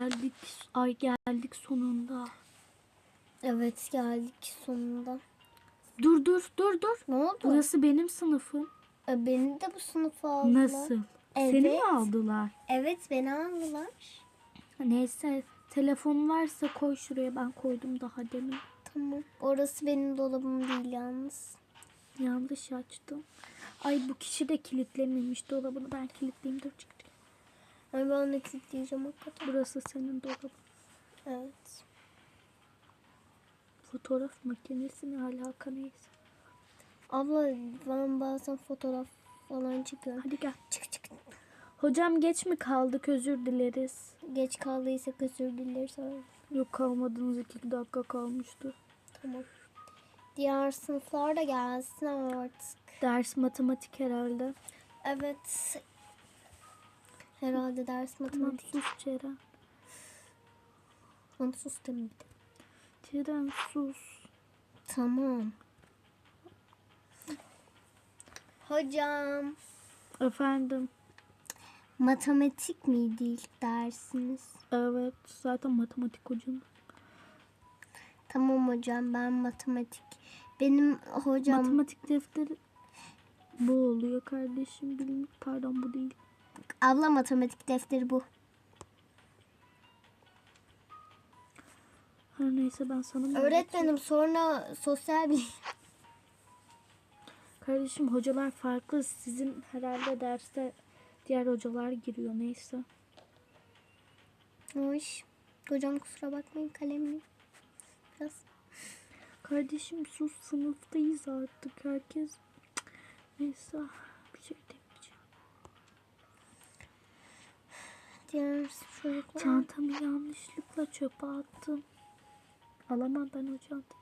geldik. Ay geldik sonunda. Evet geldik sonunda. Dur dur dur dur. Ne oldu? Burası benim sınıfım. E, beni de bu sınıfa aldılar. Nasıl? Evet. Seni mi aldılar? Evet beni aldılar. Neyse telefon varsa koy şuraya ben koydum daha demin. Tamam. Orası benim dolabım değil yalnız. Yanlış açtım. Ay bu kişi de kilitlememiş dolabını ben kilitleyeyim dur çık. Ay ben de kilitleyeceğim hakikaten. Burası senin dolabın. Evet. Fotoğraf makinesi ne alaka neyse. Abla ben bazen fotoğraf falan çekiyorum. Hadi gel. Çık çık. Hocam geç mi kaldık özür dileriz. Geç kaldıysak özür dileriz. Yok kalmadınız iki dakika kalmıştı. Tamam. Diğer sınıflar da gelsin artık. Ders matematik herhalde. Evet. Herhalde ders Tamam matematik. sus Ceren. Bana sus deme bir de. Ceren sus. Tamam. Hocam. Efendim. Matematik miydi ilk dersiniz? Evet zaten matematik hocam. Tamam hocam ben matematik. Benim hocam Matematik defteri bu oluyor kardeşim. Bilmiyorum. Pardon bu değil. Abla matematik defteri bu. Her neyse ben sana Öğretmenim sonra sosyal bir Kardeşim hocalar farklı. Sizin herhalde derste diğer hocalar giriyor neyse. Hoş. Hocam kusura bakmayın kalemli. Biraz. Kardeşim sus sınıftayız artık herkes. Neyse bir şey demeyeceğim. Diğer çocuklar. Çantamı yanlışlıkla çöpe attım. Alamam ben o çantayı.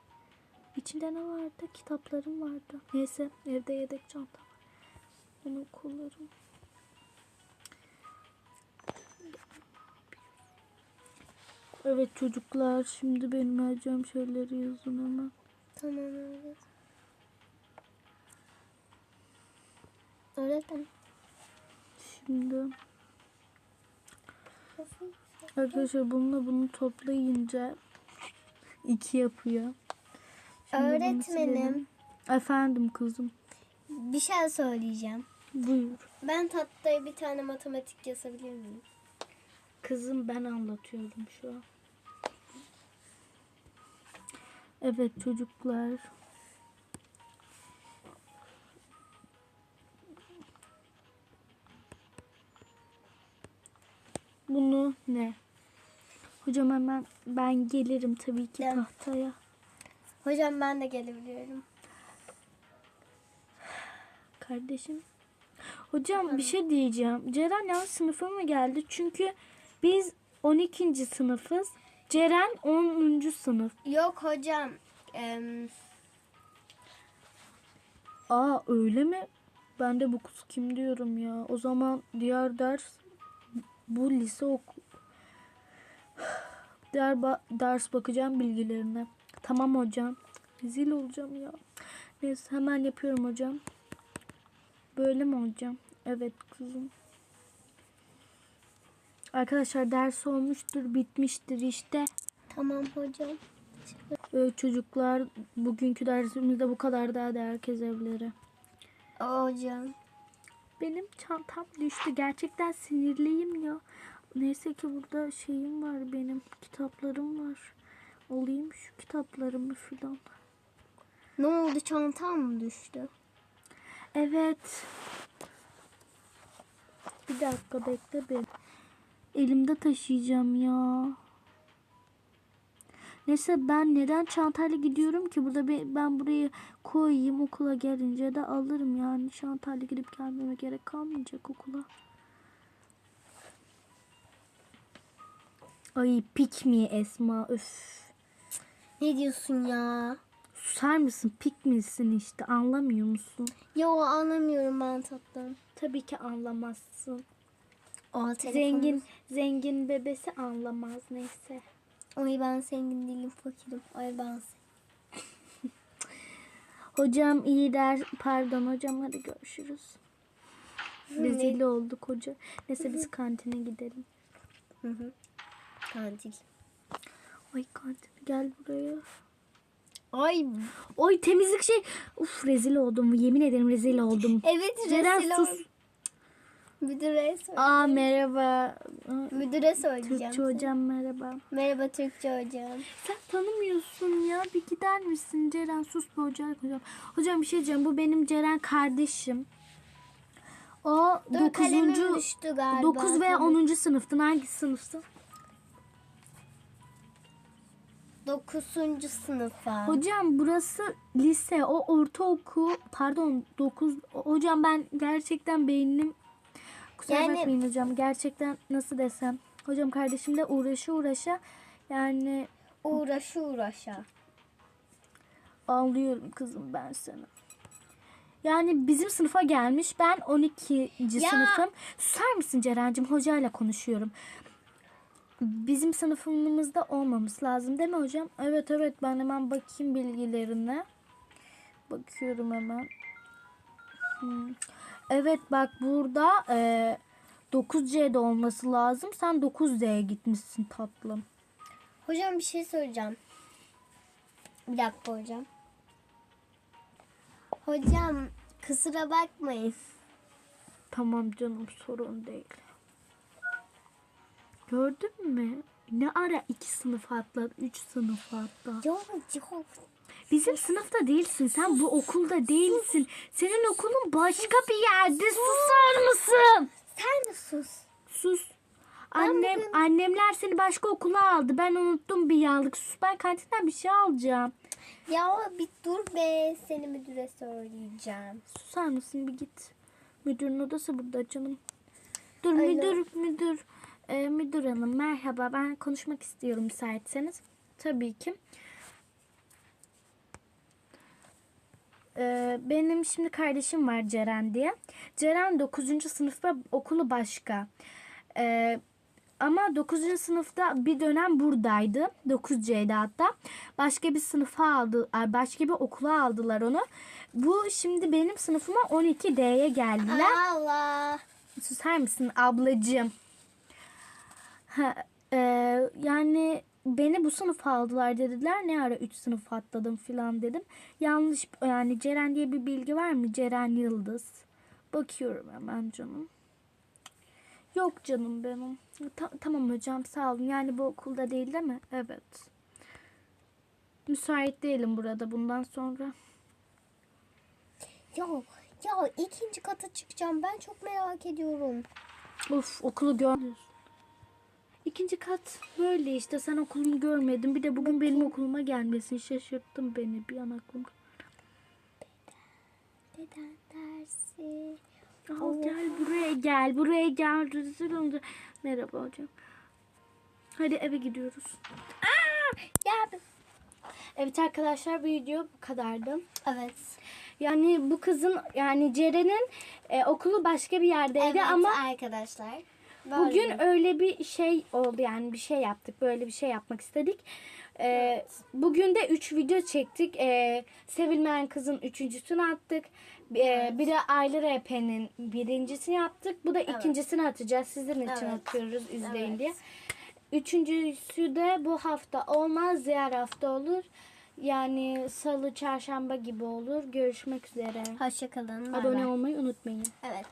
İçinde ne vardı? Kitaplarım vardı. Neyse evde yedek çanta var. Onu kullanırım. Evet çocuklar şimdi benim vereceğim şeyleri yazın hemen. Tamam evet. Öğretmen. Şimdi arkadaşlar bununla bunu toplayınca iki yapıyor. Şimdi Öğretmenim. Efendim kızım. Bir şey söyleyeceğim. Buyur. Ben tahtaya bir tane matematik yazabilir miyim? Kızım ben anlatıyorum şu an. Evet çocuklar. Hocam hemen ben gelirim tabii ki Gel. tahtaya. Hocam ben de gelebiliyorum. Kardeşim. Hocam bir şey diyeceğim. Ceren yanlış sınıfa mı geldi? Çünkü biz 12. sınıfız. Ceren 10. sınıf. Yok hocam. Em, Aa öyle mi? Ben de bu kız kim diyorum ya. O zaman diğer ders bu lise oku. Diğer ba- ders bakacağım bilgilerine. Tamam hocam. Rezil olacağım ya. Neyse hemen yapıyorum hocam. Böyle mi hocam? Evet kızım. Arkadaşlar ders olmuştur, bitmiştir işte. tamam hocam. Ee, çocuklar bugünkü dersimizde bu kadar daha da herkes evlere. Hocam. Benim çantam düştü. Gerçekten sinirliyim ya. Neyse ki burada şeyim var benim. Kitaplarım var. Alayım şu kitaplarımı filan. Ne oldu çantam mı düştü? Evet. Bir dakika bekle bir. Elimde taşıyacağım ya. Neyse ben neden çantayla gidiyorum ki? Burada be- ben burayı koyayım okula gelince de alırım yani. Çantayla gidip gelmeme gerek kalmayacak okula. Ay pik mi Esma öf. Ne diyorsun ya? Susar mısın? Pik misin işte anlamıyor musun? Yo anlamıyorum ben tatlım. Tabii ki anlamazsın. O Zengin zengin bebesi anlamaz neyse. Ay ben zengin değilim fakirim. Ay ben Hocam iyi der. Pardon hocam hadi görüşürüz. Rezil olduk hoca. Neyse biz kantine gidelim. Hı hı. Kantil. Ay kantin gel buraya. Ay. Oy temizlik şey. Uf rezil oldum. Yemin ederim rezil oldum. Evet Ceren rezil sus. ol- Müdüre. Aa merhaba. Müdüre söyleyeceğim. Türkçe hocam merhaba. Merhaba Türkçe hocam. Sen tanımıyorsun ya. Bir gider misin Ceren? Sus be hocam. Hocam, hocam bir şey diyeceğim. Bu benim Ceren kardeşim. O Dur kalemim 9. düştü galiba. 9 ve 10. sınıftın. Hangi sınıftın? 9. sınıfa. Hocam burası lise. O ortaokul. Pardon 9. Hocam ben gerçekten beynim Kusura Yani- bakmayın hocam. Gerçekten nasıl desem. Hocam kardeşimle uğraşa uğraşa yani Uğraşı uğraşa. Ağlıyorum kızım ben sana. Yani bizim sınıfa gelmiş. Ben 12. Ya. sınıfım. Susar mısın Ceren'cim? Hocayla konuşuyorum. Bizim sınıfımızda olmaması lazım değil mi hocam? Evet evet ben hemen bakayım bilgilerine. Bakıyorum hemen. Hmm. Evet bak burada e, 9C'de olması lazım. Sen 9D'ye gitmişsin tatlım. Hocam bir şey söyleyeceğim. Bir dakika hocam. Hocam kusura bakmayın. Tamam canım sorun değil. Gördün mü? Ne ara iki sınıf atlar, üç sınıf. Yok yok. Bizim sınıfta değilsin. Sen bu okulda değilsin. Senin okulun başka bir yerde. Susar mısın? Sen de sus. Sus. Annem, bugün- annemler seni başka okula aldı. Ben unuttum bir yağlık. Sus ben kantinden bir şey alacağım. Ya bir dur be seni müdüre söyleyeceğim. Susar mısın bir git. Müdürün odası burada canım. Dur Alo. müdür müdür Ee, müdür hanım merhaba ben konuşmak istiyorum müsaitseniz. Tabii ki. Ee, benim şimdi kardeşim var Ceren diye. Ceren 9. sınıfta okulu başka. Ee, ama 9. sınıfta bir dönem buradaydı. 9C'de hatta. Başka bir sınıfa aldı, başka bir okula aldılar onu. Bu şimdi benim sınıfıma 12D'ye geldiler. Allah. Susar mısın ablacığım? Ha, e, yani beni bu sınıfa aldılar dediler. Ne ara 3 sınıf atladım filan dedim. Yanlış yani Ceren diye bir bilgi var mı? Ceren Yıldız. Bakıyorum hemen canım. Yok canım benim. Ta- tamam hocam sağ olun. Yani bu okulda değil değil mi? Evet. Müsait değilim burada bundan sonra. Ya ya ikinci kata çıkacağım. Ben çok merak ediyorum. Of okulu görmüyorsun. İkinci kat böyle işte sen okulunu görmedin. Bir de bugün benim okuluma gelmesin. Şaşırttın beni bir an aklım. Neden dersi? Al gel buraya gel. Buraya gel. Rezil oldu. Merhaba hocam. Hadi eve gidiyoruz. Ya Evet arkadaşlar video bu kadardı. evet. Yani bu kızın yani Ceren'in e, okulu başka bir yerdeydi Evet ama arkadaşlar. Bugün öyle bir şey oldu yani bir şey yaptık. Böyle bir şey yapmak istedik. Ee, Bugün de 3 video çektik. Ee, Sevilmeyen Kız'ın üçüncüsünü attık. Ee, Bir de Aylı RP'nin birincisini yaptık. Bu da ikincisini atacağız. Sizin için Evet. atıyoruz izleyin Evet. diye. Üçüncüsü de bu hafta olmaz. Diğer hafta olur. Yani salı, çarşamba gibi olur. Görüşmek üzere. Hoşçakalın. Abone olmayı unutmayın. Evet.